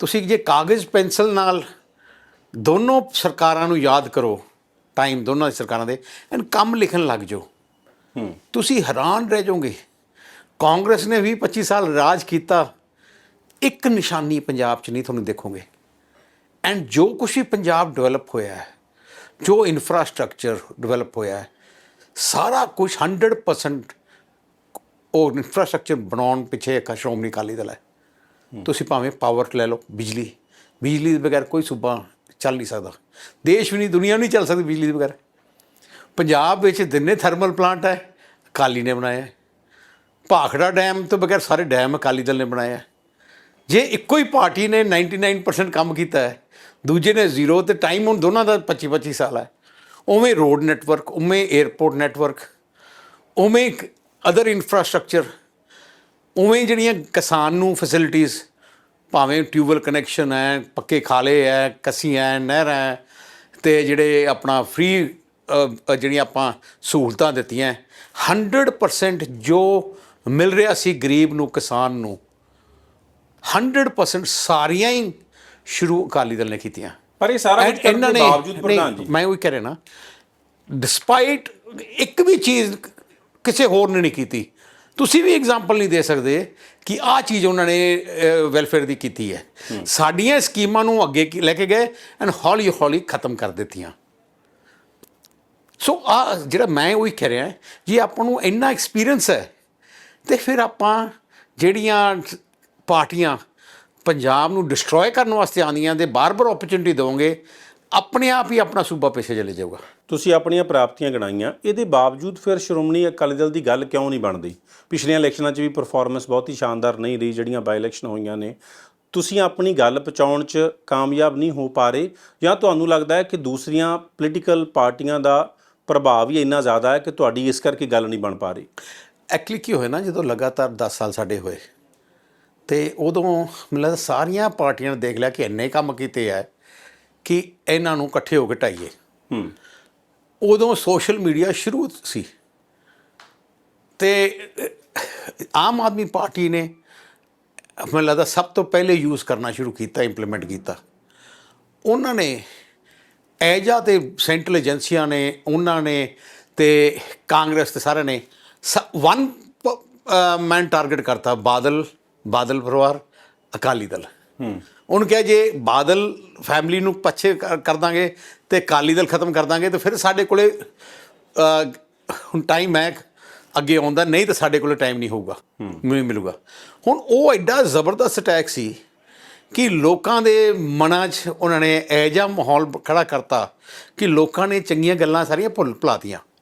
ਤੁਸੀਂ ਜੇ ਕਾਗਜ਼ ਪੈਨਸਲ ਨਾਲ ਦੋਨੋਂ ਸਰਕਾਰਾਂ ਨੂੰ ਯਾਦ ਕਰੋ ਟਾਈਮ ਦੋਨਾਂ ਸਰਕਾਰਾਂ ਦੇ ਐਂਡ ਕੰਮ ਲਿਖਣ ਲੱਗ ਜਾਓ ਤੁਸੀਂ ਹੈਰਾਨ ਰਹਿ ਜਾਓਗੇ। ਕਾਂਗਰਸ ਨੇ 20 25 ਸਾਲ ਰਾਜ ਕੀਤਾ ਇੱਕ ਨਿਸ਼ਾਨੀ ਪੰਜਾਬ 'ਚ ਨਹੀਂ ਤੁਹਾਨੂੰ ਦੇਖੋਗੇ। ਐਂਡ ਜੋ ਕੁਛ ਵੀ ਪੰਜਾਬ ਡਿਵੈਲਪ ਹੋਇਆ ਹੈ ਜੋ ਇਨਫਰਾਸਟ੍ਰਕਚਰ ਡਿਵੈਲਪ ਹੋਇਆ ਹੈ ਸਾਰਾ ਕੁਝ 100% ਉਹ ਇਨਫਰਾਸਟ੍ਰਕਚਰ ਬਣਾਉਣ ਪਿੱਛੇ ਇੱਕ ਸ਼੍ਰੋਮਣੀ ਅਕਾਲੀ ਦਲ ਹੈ। ਤੁਸੀਂ ਭਾਵੇਂ ਪਾਵਰ ਲੈ ਲਓ, ਬਿਜਲੀ। ਬਿਜਲੀ ਦੇ ਬਗੈਰ ਕੋਈ ਸੂਬਾ ਚੱਲ ਨਹੀਂ ਸਕਦਾ। ਦੇਸ਼ ਵੀ ਨਹੀਂ, ਦੁਨੀਆ ਵੀ ਨਹੀਂ ਚੱਲ ਸਕਦੀ ਬਿਜਲੀ ਦੇ ਬਗੈਰ। ਪੰਜਾਬ ਵਿੱਚ ਦਿਨੇ ਥਰਮਲ ਪਲਾਂਟ ਹੈ, ਅਕਾਲੀ ਨੇ ਬਣਾਇਆ ਭਾਖੜਾ ਡੈਮ ਤੋਂ ਬਗੈਰ ਸਾਰੇ ਡੈਮ ਅਕਾਲੀ ਦਲ ਨੇ ਬਣਾਇਆ ਜੇ ਇੱਕੋ ਹੀ ਪਾਰਟੀ ਨੇ 99% ਕੰਮ ਕੀਤਾ ਹੈ, ਦੂਜੇ ਨੇ ਜ਼ੀਰੋ ਤੇ ਟਾਈਮ ਹੁਣ ਦੋਨਾਂ ਦਾ 25 25 ਸਾਲ ਹੈ। ਉਵੇਂ ਰੋਡ ਨੈਟਵਰਕ ਉਵੇਂ 에ਅਰਪੋਰਟ ਨੈਟਵਰਕ ਉਵੇਂ ਅਦਰ ਇਨਫਰਾਸਟ੍ਰਕਚਰ ਉਵੇਂ ਜਿਹੜੀਆਂ ਕਿਸਾਨ ਨੂੰ ਫੈਸਿਲਿਟੀਆਂ ਭਾਵੇਂ ਟਿਊਬਲ ਕਨੈਕਸ਼ਨ ਹੈ ਪੱਕੇ ਖਾਲੇ ਹੈ ਕੱਸੀਆਂ ਹੈ ਨਹਿਰਾਂ ਹੈ ਤੇ ਜਿਹੜੇ ਆਪਣਾ ਫ੍ਰੀ ਜਿਹੜੀਆਂ ਆਪਾਂ ਸਹੂਲਤਾਂ ਦਿੱਤੀਆਂ 100% ਜੋ ਮਿਲ ਰਿਹਾ ਸੀ ਗਰੀਬ ਨੂੰ ਕਿਸਾਨ ਨੂੰ 100% ਸਾਰੀਆਂ ਹੀ ਸ਼ੁਰੂ ਅਕਾਲੀ ਦਲ ਨੇ ਕੀਤੀਆਂ। ਪਰ ਇਹ ਸਾਰਾ ਕੁਝ ਕਰਨ ਦੇ ਬਾਵਜੂਦ ਪ੍ਰਧਾਨ ਨਹੀਂ, ਜੀ। ਮੈਂ ਉਹੀ ਕਹਿ ਰਿਹਾ ਨਾ ਡਿਸਪਾਈਟ ਇੱਕ ਵੀ ਚੀਜ਼ ਕਿਸੇ ਹੋਰ ਨੇ ਨਹੀਂ ਕੀਤੀ ਤੁਸੀਂ ਵੀ ਐਗਜ਼ਾਮਪਲ ਨਹੀਂ ਦੇ ਸਕਦੇ ਕਿ ਆਹ ਚੀਜ਼ ਉਹਨਾਂ ਨੇ ਵੈਲਫੇਅਰ ਦੀ ਕੀਤੀ ਹੈ। ਸਾਡੀਆਂ ਸਕੀਮਾਂ ਨੂੰ ਅੱਗੇ ਲੈ ਕੇ ਗਏ ਐਂਡ ਹੌਲੀ ਹੌਲੀ ਖਤਮ ਕਰ ਦਿੱਤੀਆਂ। ਸੋ ਆ ਜਿਹੜਾ ਮੈਂ ਉਹੀ ਕਹਿ ਰਿਹਾ, ਜੇ ਆਪਾਂ ਨੂੰ ਇੰਨਾ ਐਕਸਪੀਰੀਅੰਸ ਹੈ, ਤੇ ਫਿਰ ਆਪਾਂ ਜਿਹੜੀਆਂ ਪਾਰਟੀਆਂ ਪੰਜਾਬ ਨੂੰ ਡਿਸਟਰੋਏ ਕਰਨ ਵਾਸਤੇ ਆਉਂਦੀਆਂ ਤੇ ਬਾਰ-ਬਾਰ ਓਪਰਚੁਨਿਟੀ ਦੇਵੋਗੇ ਆਪਣੇ ਆਪ ਹੀ ਆਪਣਾ ਸੂਬਾ ਪਿੱਛੇ ਚਲੇ ਜਾਊਗਾ। ਤੁਸੀਂ ਆਪਣੀਆਂ ਪ੍ਰਾਪਤੀਆਂ ਗਣਾਈਆਂ ਇਹਦੇ ਬਾਵਜੂਦ ਫਿਰ ਸ਼੍ਰੋਮਣੀ ਅਕਾਲੀ ਦਲ ਦੀ ਗੱਲ ਕਿਉਂ ਨਹੀਂ ਬਣਦੀ? ਪਿਛਲੀਆਂ ਇਲੈਕਸ਼ਨਾਂ 'ਚ ਵੀ ਪਰਫਾਰਮੈਂਸ ਬਹੁਤ ਹੀ ਸ਼ਾਨਦਾਰ ਨਹੀਂ ਰਹੀ ਜਿਹੜੀਆਂ ਬਾਈ ਇਲੈਕਸ਼ਨ ਹੋਈਆਂ ਨੇ। ਤੁਸੀਂ ਆਪਣੀ ਗੱਲ ਪਹੁੰਚਾਉਣ 'ਚ ਕਾਮਯਾਬ ਨਹੀਂ ਹੋ ਪਾ ਰਹੇ ਜਾਂ ਤੁਹਾਨੂੰ ਲੱਗਦਾ ਹੈ ਕਿ ਦੂਸਰੀਆਂ ਪੋਲੀਟੀਕਲ ਪਾਰਟੀਆਂ ਦਾ ਪ੍ਰਭਾਵ ਹੀ ਇੰਨਾ ਜ਼ਿਆਦਾ ਹੈ ਕਿ ਤੁਹਾਡੀ ਇਸ ਕਰਕੇ ਗੱਲ ਨਹੀਂ ਬਣ ਪਾ ਰਹੀ? ਐਕਚੁਅਲੀ ਕੀ ਹੋਇਆ ਨਾ ਜਦੋਂ ਲਗਾਤਾਰ 10 ਸਾਲ ਸਾਡੇ ਹੋਏ ਤੇ ਉਦੋਂ ਲੱਗਦਾ ਸਾਰੀਆਂ ਪਾਰਟੀਆਂ ਨੇ ਦੇਖ ਲਿਆ ਕਿ ਇੰਨੇ ਕੰਮ ਕੀਤੇ ਆ ਕਿ ਇਹਨਾਂ ਨੂੰ ਇਕੱਠੇ ਹੋ ਕੇ ਢਾਈਏ। ਹੂੰ ਉਦੋਂ ਸੋਸ਼ਲ ਮੀਡੀਆ ਸ਼ੁਰੂ ਸੀ। ਤੇ ਆਮ ਆਦਮੀ ਪਾਰਟੀ ਨੇ ਮੈਨੂੰ ਲੱਗਦਾ ਸਭ ਤੋਂ ਪਹਿਲੇ ਯੂਜ਼ ਕਰਨਾ ਸ਼ੁਰੂ ਕੀਤਾ ਇੰਪਲੀਮੈਂਟ ਕੀਤਾ। ਉਹਨਾਂ ਨੇ ਐਜਾ ਤੇ ਸੈਂਟਰਲ ਏਜੰਸੀਆਂ ਨੇ, ਉਹਨਾਂ ਨੇ ਤੇ ਕਾਂਗਰਸ ਤੇ ਸਾਰਿਆਂ ਨੇ ਵਨ ਮੈਨ ਟਾਰਗੇਟ ਕਰਤਾ, ਬਾਦਲ ਬਾਦਲ ਪਰਿਵਾਰ, ਅਕਾਲੀ ਦਲ। ਉਹਨੂੰ ਕਿਹਾ ਜੇ ਬਾਦਲ ਫੈਮਿਲੀ ਨੂੰ ਪੱਛੇ ਕਰ ਦਾਂਗੇ ਤੇ ਅਕਾਲੀ ਦਲ ਖਤਮ ਕਰ ਦਾਂਗੇ ਤੇ ਫਿਰ ਸਾਡੇ ਕੋਲੇ ਹੁਣ ਟਾਈਮ ਹੈ ਅੱਗੇ ਆਉਂਦਾ ਨਹੀਂ ਤਾਂ ਸਾਡੇ ਕੋਲੇ ਟਾਈਮ ਨਹੀਂ ਹੋਊਗਾ, ਨਹੀਂ ਮਿਲੂਗਾ। ਹੁਣ ਉਹ ਐਡਾ ਜ਼ਬਰਦਸਤ ਅਟੈਕ ਸੀ ਕਿ ਲੋਕਾਂ ਦੇ ਮਨਾਂ 'ਚ ਉਹਨਾਂ ਨੇ ਐਜਾ ਮਾਹੌਲ ਖੜਾ ਕਰਤਾ ਕਿ ਲੋਕਾਂ ਨੇ ਚੰਗੀਆਂ ਗੱਲਾਂ ਸਾਰੀਆਂ ਭੁੱਲ ਭੁਲਾਤੀਆਂ